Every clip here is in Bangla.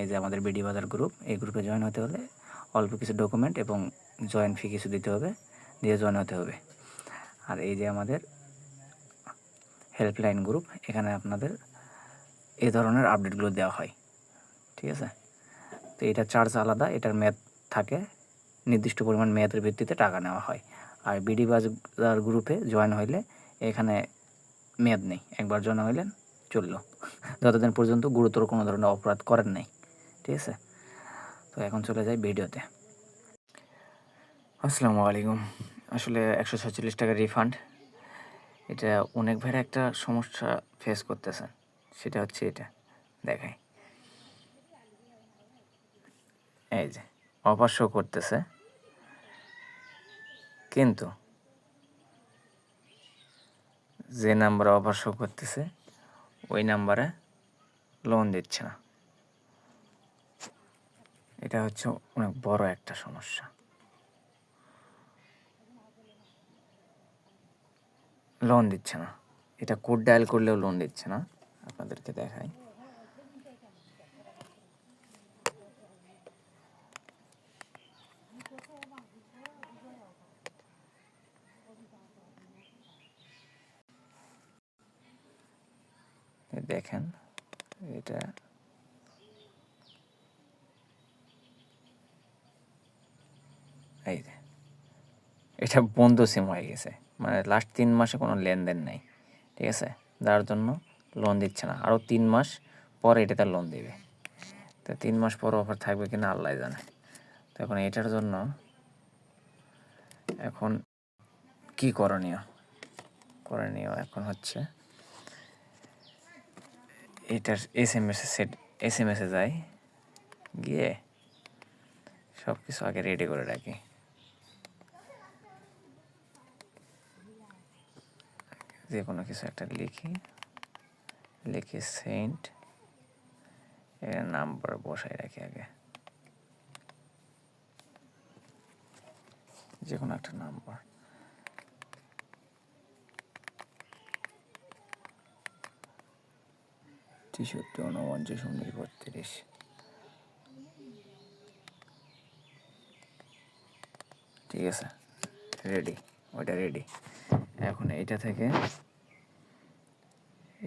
এই যে আমাদের বিডি বাজার গ্রুপ এই গ্রুপে জয়েন হতে হলে অল্প কিছু ডকুমেন্ট এবং জয়েন ফি কিছু দিতে হবে, দিয়ে জয়েন হতে হবে। আর এই যে আমাদের হেল্পলাইন গ্রুপ এখানে আপনাদের এই ধরনের আপডেটগুলো দেওয়া হয়, ঠিক আছে? তো এটা চার্জ আলাদা, এটার মেয়াদ থাকে, নির্দিষ্ট পরিমাণ মেয়াদের ভিত্তিতে টাকা নেওয়া হয়। আর বিডি বাজার গ্রুপে জয়েন হইলে এখানে মেয়াদ নেই, একবার জয়েন হইলেন, চলল। যতদিন পর্যন্ত গুরুতর কোনো ধরনের অপরাধ করেন নাই। ঠিক আছে? তো এখন চলে যাই ভিডিওতে। আসসালামু আলাইকুম। আসলে একশো ছচল্লিশ টাকা রিফান্ড এটা অনেক ভাইরা একটা সমস্যা ফেস করতেছেন সেটা হচ্ছে এটা। দেখাই। এই যে অফার শো করতেছে। কিন্তু যে নাম্বারে অফার শো করতেছে, ওই নাম্বারে লোন দিচ্ছে না। এটা হচ্ছে অনেক বড় একটা সমস্যা। লোন দিচ্ছে না। এটা কোড ডায়াল করলেও লোন দিচ্ছে না। আপনাদেরকে দেখাই। দেখেন, এটা এই যে, এটা বন্ধ সিম হয়ে গেছে। মানে লাস্ট তিন মাসে কোনো লেনদেন নেই, ঠিক আছে? যার জন্য লোন দিচ্ছে না। আরও তিন মাস পর এটাতে লোন দেবে। তো তিন মাস পর অফার থাকবে কিনা আল্লাহ জানে। তো এখন এটার জন্য এখন কি করণীয়? করণীয় এখন হচ্ছে এটার S M S set S M এসে যাই, গিয়ে সব কিছু আগে রেডি করে রাখি। যে কোনো কিছু একটা লিখি। লিখে সেন্ট এর নাম্বার বসাই রাখি আগে। যে কোনো একটা নাম্বার। তেষট্টি, উনপঞ্চাশ, উনিশ, বত্রিশ। ঠিক আছে? রেডি ওইটা রেডি এখন এইটা থেকে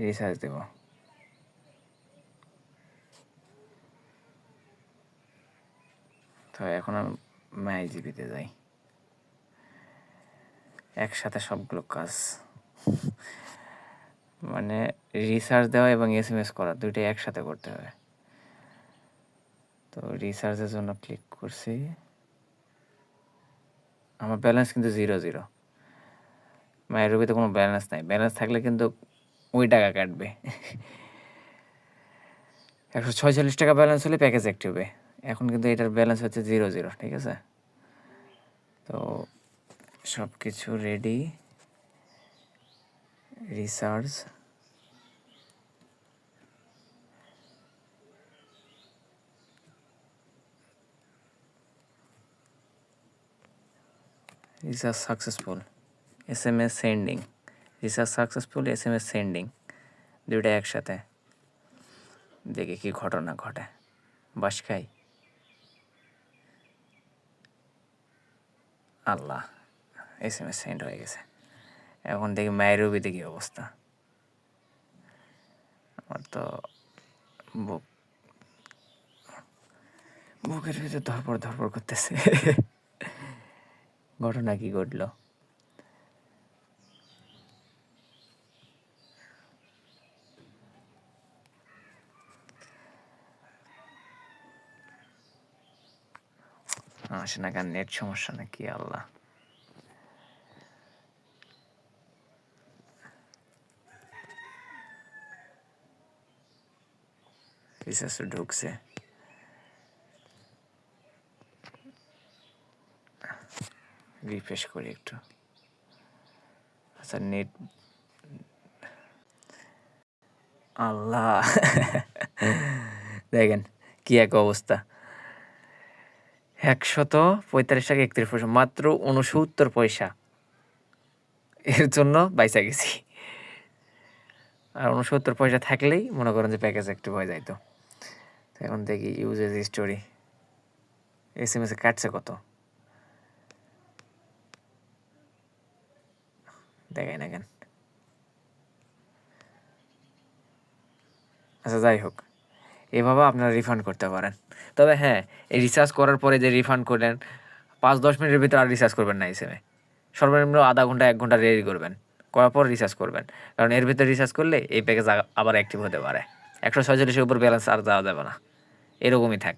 রিচার্জ দেব। তো এখন আমি মাই জিবিতে যাই। একসাথে সবগুলো কাজ। মানে রিচার্জ দেওয়া এবং এস এম এস করা, দুইটাই একসাথে করতে হবে তো রিচার্জের জন্য ক্লিক করছি। আমার ব্যালেন্স কিন্তু জিরো জিরো মায়ের রবিতে কোনো ব্যালেন্স নাই। ব্যালেন্স থাকলে কিন্তু ওই টাকা কাটবে। একশো ছয়চল্লিশ টাকা ব্যালেন্স হলে প্যাকেজ অ্যাক্টিভ হবে এখন কিন্তু এটার ব্যালেন্স হচ্ছে জিরো জিরো ঠিক আছে? তো সব কিছু ready research research successful S M S sending research successful S M S sending দুইটা একসাথে। দেখি কি ঘটনা ঘটে। বাস খাই। আল্লাহ এস এম এস সেন্ড হয়ে গেছে। এখন দেখি মায়ের রবিতে কি অবস্থা। আমার তো বুক বুকের ভিতরে ধরপর ধরপর করতেছে। ঘটনা কি ঘটলো? আসে না কেন নেট সমস্যা নাকি, আল্লাহ। ঢুকছে। রিফ্রেশ করি একটু। আচ্ছা নেট আল্লাহ। দেখেন, কি এক অবস্থা। একশত পঁয়তাল্লিশ টাকা একত্রিশ পয়সা, মাত্র উনসত্তর পয়সা। এর জন্য বাইসা গেছি। আর উনসত্তর পয়সা থাকলেই মনে করেন যে প্যাকেজ একটু হয়ে যাইতো। তো এখন দেখি usage history S M S কাটছে কত? দেখাই না কেন। আচ্ছা যাই হোক। এভাবে আপনারা রিফান্ড করতে পারেন। তবে হ্যাঁ এই রিচার্জ করার পরে যে রিফান্ড করলেন, পাঁচ, দশ মিনিটের ভিতরে আর রিচার্জ করবেন না এসএমে সর্বনিম্ন আধা ঘণ্টা, এক ঘণ্টা রেডি করবেন। করার পর রিচার্জ করবেন। কারণ এর ভিতরে রিচার্জ করলে এই প্যাকেজ আবার অ্যাক্টিভ হতে পারে। একশো ছয়চল্লিশের উপর ব্যালেন্স আর দেওয়া যাবে না। এরকমই থাক।